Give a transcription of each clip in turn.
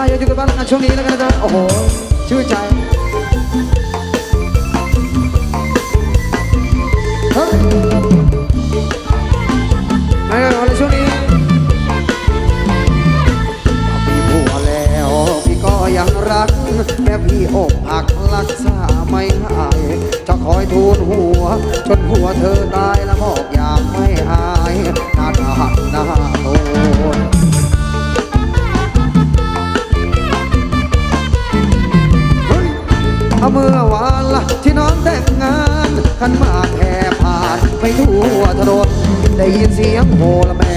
ายอะที่กันบ้างานช่วงนี้แล้วกันนะจ๊ะโอ้โหชื่นใจเฮ้ยมากันในช่วงนี้พี่ผัวแล้วพี่ก็ยังรักแม่พี่อกหักรักษาไม่หายจะคอยทูลหัว จนหัวเธอตายแล้วบอกอยากไม่อายหน้าตาหักหน้า เมื่อวานละที่น้องแต่งงานขันมาแท่ผ่านไปทั่วถนนได้ยินเสียงโหละแม่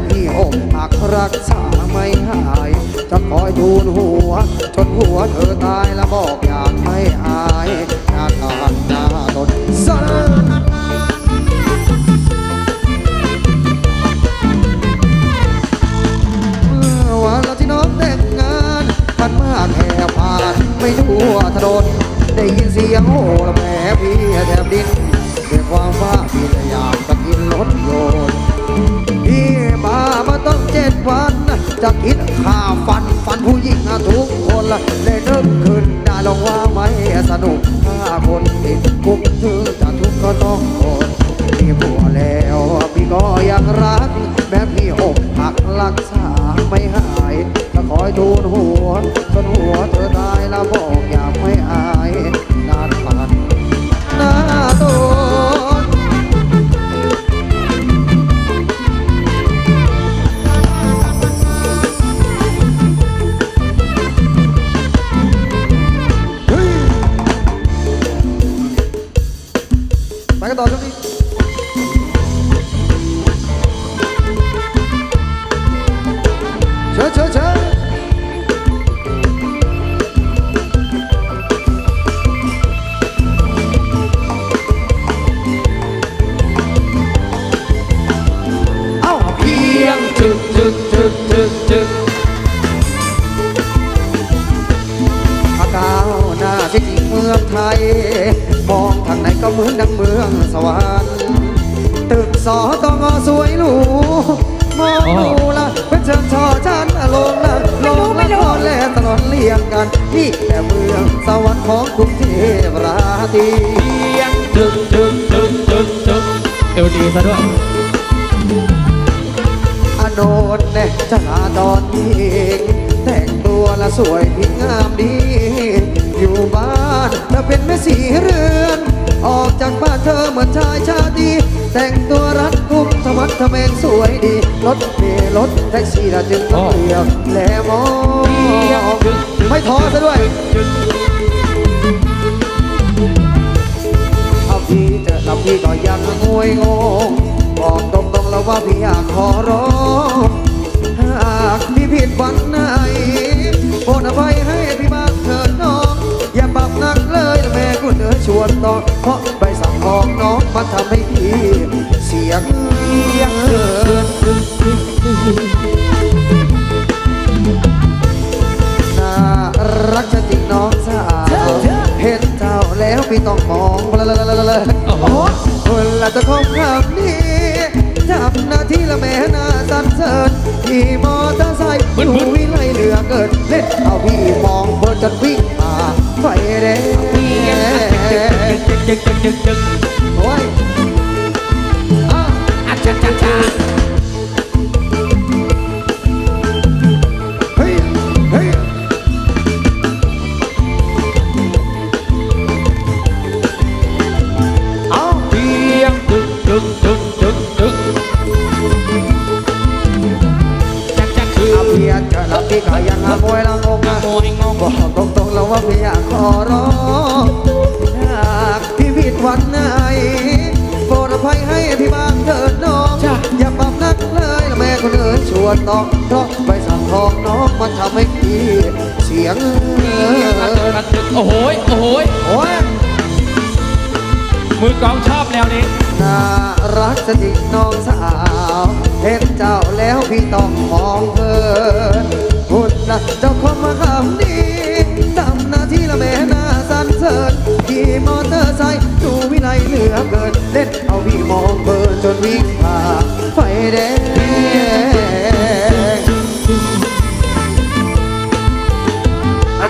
กแม้พี่อกหักรักษาไม่หาย จะคอยทูลหัวจนหัวเธอตายแล้วบอกอยากไม่อายหน้าตาหน้าตนสั่นเมื่อวันเราที่น้องแต่งงานพันมากแห่ผ่านไม่ทั่วถนนได้ยินเสียงโห่ละแม่พี่แทบดินด้วยความว่าพี่จะอยากจะกินรถยนต์ พี่มามาต้องเจ็ดวัน จะคิดข่าฟันฟันผู้หญิงทุกคนเลยนึกขึ้นได้ลองว่าไม่สนุกถ้าคนติดคุกถึงจะทุกข์ก็ต้องทนพี่บัวแล้วพี่ก็ยังรัก แม้พี่อกหักรักษาไม่หายจะคอยทูลหัว เหมือนดังเมืองสวรรค์ตึกสอตองอสวยหรูมองดูละเป็นเชิงชอชั้นลงละลงละนอนแลตลอดเลี่ยงกัน นี่แค่เมืองสวรรค์ของกรุงเทพราตรีจึกจึกจึกจึกจึกเอวดีซะด้วยอโนนเน่จะลาตอนนี้เองแต่งตัวละสวยพิงามดี เธอเหมือนชายชาตรีแต่งตัวรัดกุมธรรมัดทะเมงสวยดี รถเมล์รถแท็กซี่ละจึงต้องเรียกแลมองไม่ท้อซะด้วยเอาพี่เจอแล้วพี่ก็ยังงวยงงบอกตรงๆแล้วว่าพี่อยากขอร้อง หากพี่ผิดวันไหนโปรดอภัยให้ อชวนต่อเพราะใบสั่งของน้องมันทำให้พี่ เสียงยังเกินน่ารักจะจริงน้องสาวเห็นเจ้าแล้วพี่ต้องมองละละละละละคนละจะคงคำนี้ทำหน้าที่ละแม่หน้าสันเสริญขี่มอเตอร์ไซค์อยู่วิไลเหลือเกินเล่นเอาพี่มองเพื่อจนวิ่งมาไฟแดง จึกจึกจึกจึกโอ้ยอ้าวอาจาริยะเคนอื่นชวนต้องเพราะใบสั่งของน้องมันทำให้พี่เสียงเออจึกโอ้โหยโอ้โหยโอ้ยมือกลองชอบแนวนี้น่ารักสถิงน้องสาวเห็นเจ้าแล้วพี่ต้องมองเพลินคุณนะเจ้าคนมาคำนี้ทำหน้าที่ละแม่หน้าสันเสริญขี่มอเตอร์ไซค์ดูวิไลเหลือเกินเล่นเอาพี่มองเพลินจนวิ่งผ่าไฟแดง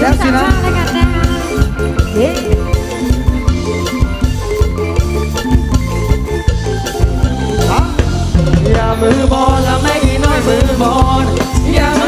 แล้วสินะแล้วกันนะคะเย้อย่ามือบอลละไม่น้อยมือบอลอย่ามือ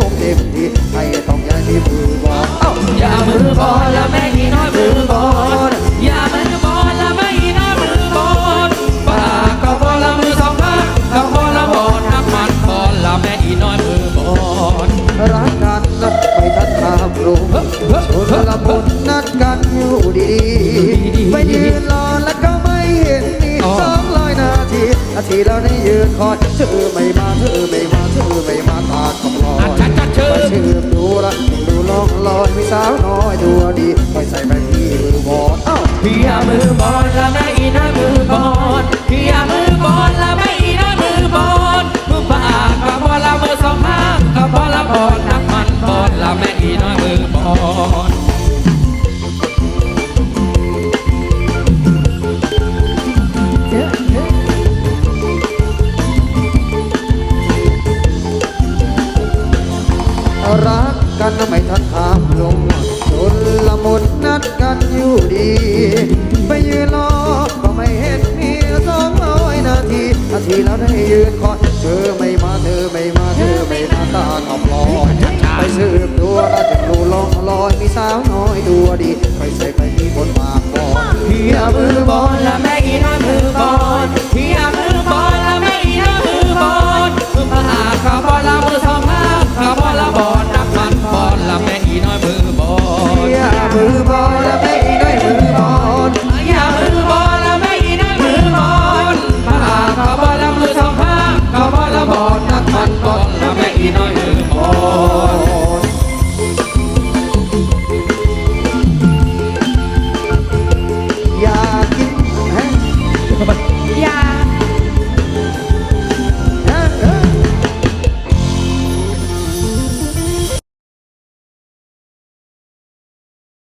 ม่ฉันคงเต็มที่ให้ต้องย้ายที่มือบอลอย่ามือบอลละไม่น้อยมือบอลอย่ามือบอลละไม่น้อยมือบอลปากก็บอลละมือสองข้างก็บอลละบอลนักมันบอลละแม่น้อยมือบอลรักกันนัดไม่ทันทามรู้ชนละมุนนัดกันอยู่ดีๆไปยืนรอแล้วก็ไม่เห็นมีสองร้อยนาทีนาทีเราได้ยืนคอยเธอไม่มาเธอไม่มาเธอไม่มาตาคำลอย ชื่อดูละดูลองลอยมีสาวน้อยตัวดีไปใส่ไปพี่มือบอลเอ้าพี่อย่ามือบอลละไม่นะมือบอล ดี ไปยืนรอก็ไม่เห็นมีสองร้อยนาทีนาทีแล้วได้ยืนคอยเธอไม่มาเธอไม่มาเธอไม่มาตาก็ปลอยไปสืบตัวราจะดูลองลอยมีสาวน้อยตัวดีไปใส่ไปมีคนมากบอกเพียบือบอลและแม่ নয়